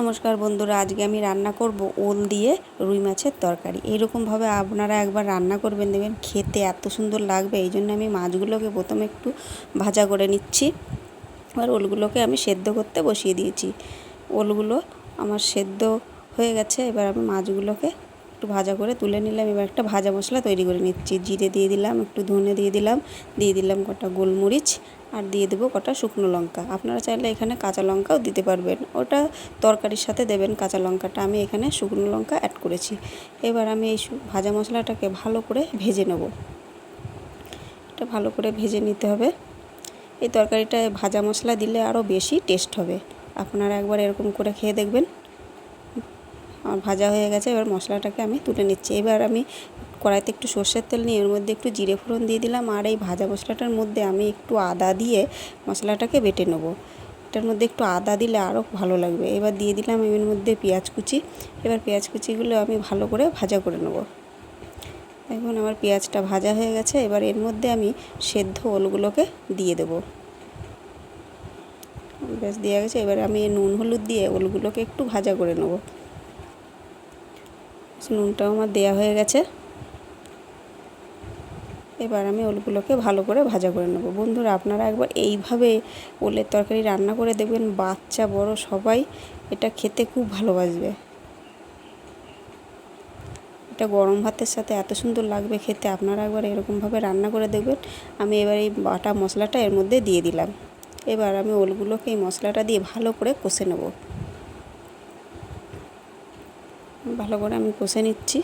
নমস্কার বন্ধুরা, আজকে আমি রান্না করব ওল দিয়ে রুই মাছের তরকারি। এইরকমভাবে আপনারা একবার রান্না করবেন দেবেন খেতে এত সুন্দর লাগবে এই জন্য আমি মাছগুলোকে প্রথমে একটু ভাজা করে নিচ্ছি। আর ওলগুলোকে আমি সেদ্ধ করতে বসিয়ে দিয়েছি। ওলগুলো আমার সেদ্ধ হয়ে গেছে, এবার আমি মাছগুলোকে একটু ভাজা করে তুলে নিলাম। এবার একটা ভাজা মশলা তৈরি করে নিচ্ছি। জিরে দিয়ে দিলাম, একটু ধনে দিয়ে দিলাম দিয়ে দিলাম কটা গোলমরিচ আর দিয়ে দেবো কটা শুকনো লঙ্কা। আপনারা চাইলে এখানে কাঁচা লঙ্কাও দিতে পারবেন। ওটা তরকারির সাথে দেবেন কাঁচা লঙ্কাটা। আমি এখানে শুকনো লঙ্কা অ্যাড করেছি। এবার আমি এই ভাজা মশলাটাকে ভালো করে ভেজে নেব। এটা ভালো করে ভেজে নিতে হবে। এই তরকারিটায় ভাজা মশলা দিলে আরও বেশি টেস্ট হবে। আপনারা একবার এরকম করে খেয়ে দেখবেন। আমার ভাজা হয়ে গেছে, এবার মশলাটাকে আমি তুলে নিচ্ছি। এবার আমি কড়াইতে একটু সর্ষের তেল নিয়ে, এর মধ্যে একটু জিরে ফোড়ন দিয়ে দিলাম আর এই ভাজা মশলাটার মধ্যে আমি একটু আদা দিয়ে মশলাটাকে বেটে নেব। এটার মধ্যে একটু আদা দিলে আরও ভালো লাগবে। এবার দিয়ে দিলাম এর মধ্যে পেঁয়াজ কুচি। এবার পেঁয়াজ কুচিগুলো আমি ভালো করে ভাজা করে নেব। এখন আমার পেঁয়াজটা ভাজা হয়ে গেছে, এবার এর মধ্যে আমি সেদ্ধ ওলগুলোকে দিয়ে দেব। বেশ দেওয়া গেছে। এবার আমি নুন, হলুদ দিয়ে ওলগুলোকে একটু ভাজা করে নেব। নুনটাও আমার দেওয়া হয়ে গেছে। এবার আমি ওলগুলোকে ভালো করে ভাজা করে নেব। বন্ধুরা, আপনারা একবার এইভাবে ওলের তরকারি রান্না করে দেখবেন, বাচ্চা, বড় সবাই এটা খেতে খুব ভালোবাসবে। এটা গরম ভাতের সাথে এত সুন্দর লাগবে খেতে, আপনারা একবার এরকমভাবে রান্না করে দেখবেন। আমি এবার এই বাটা মশলাটা এর মধ্যে দিয়ে দিলাম। এবার আমি ওলগুলোকে এই মশলাটা দিয়ে ভালো করে কষে নেব। ভালো করে আমি কষে নিচ্ছি।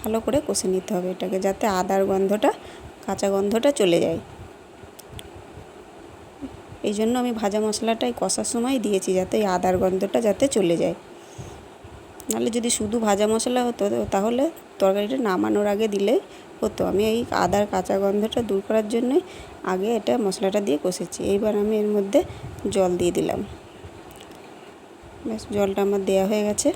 ভালো করে কষে নিতে হবে এটাকে যাতে আদার গন্ধটা, কাঁচা গন্ধটা চলে যায়। এই জন্য আমি ভাজা মশলাটাই কষার সময় দিয়েছি যাতে এই আদার গন্ধটা যাতে চলে যায়। নাহলে যদি শুধু ভাজা মশলা হতো তাহলে তরকারিটা নামানোর আগে দিলেই হতো। আমি এই আদার কাঁচা গন্ধটা দূর করার জন্যই আগে এটা মশলাটা দিয়ে কষেছি। এইবার আমি এর মধ্যে জল দিয়ে দিলাম। ব্যাস, জলটা আমার দেওয়া হয়ে গেছে।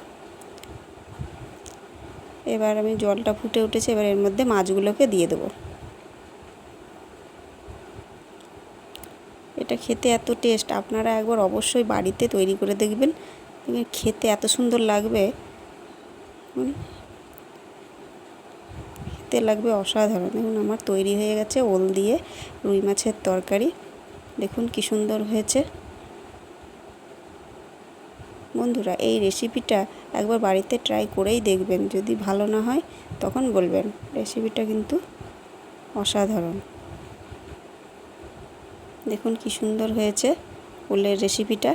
এবার আমি জলটা ফুটে উঠেছে, এবার এর মধ্যে মাছগুলোকে দিয়ে দেবো। এটা খেতে এত টেস্ট আপনারা একবার অবশ্যই বাড়িতে তৈরি করে দেখবেন। খেতে এত সুন্দর লাগবে। খেতে লাগবে অসাধারণ। দেখুন, আমার তৈরি হয়ে গেছে ওল দিয়ে রুই মাছের তরকারি। দেখুন কি সুন্দর হয়েছে। বন্ধুরা, এই রেসিপিটা একবার বাড়িতে ট্রাই করেই দেখবেন। যদি ভালো না হয়, তখন বলবেন। রেসিপিটা কিন্তু অসাধারণ। দেখুন কি সুন্দর হয়েছে ওলের রেসিপিটা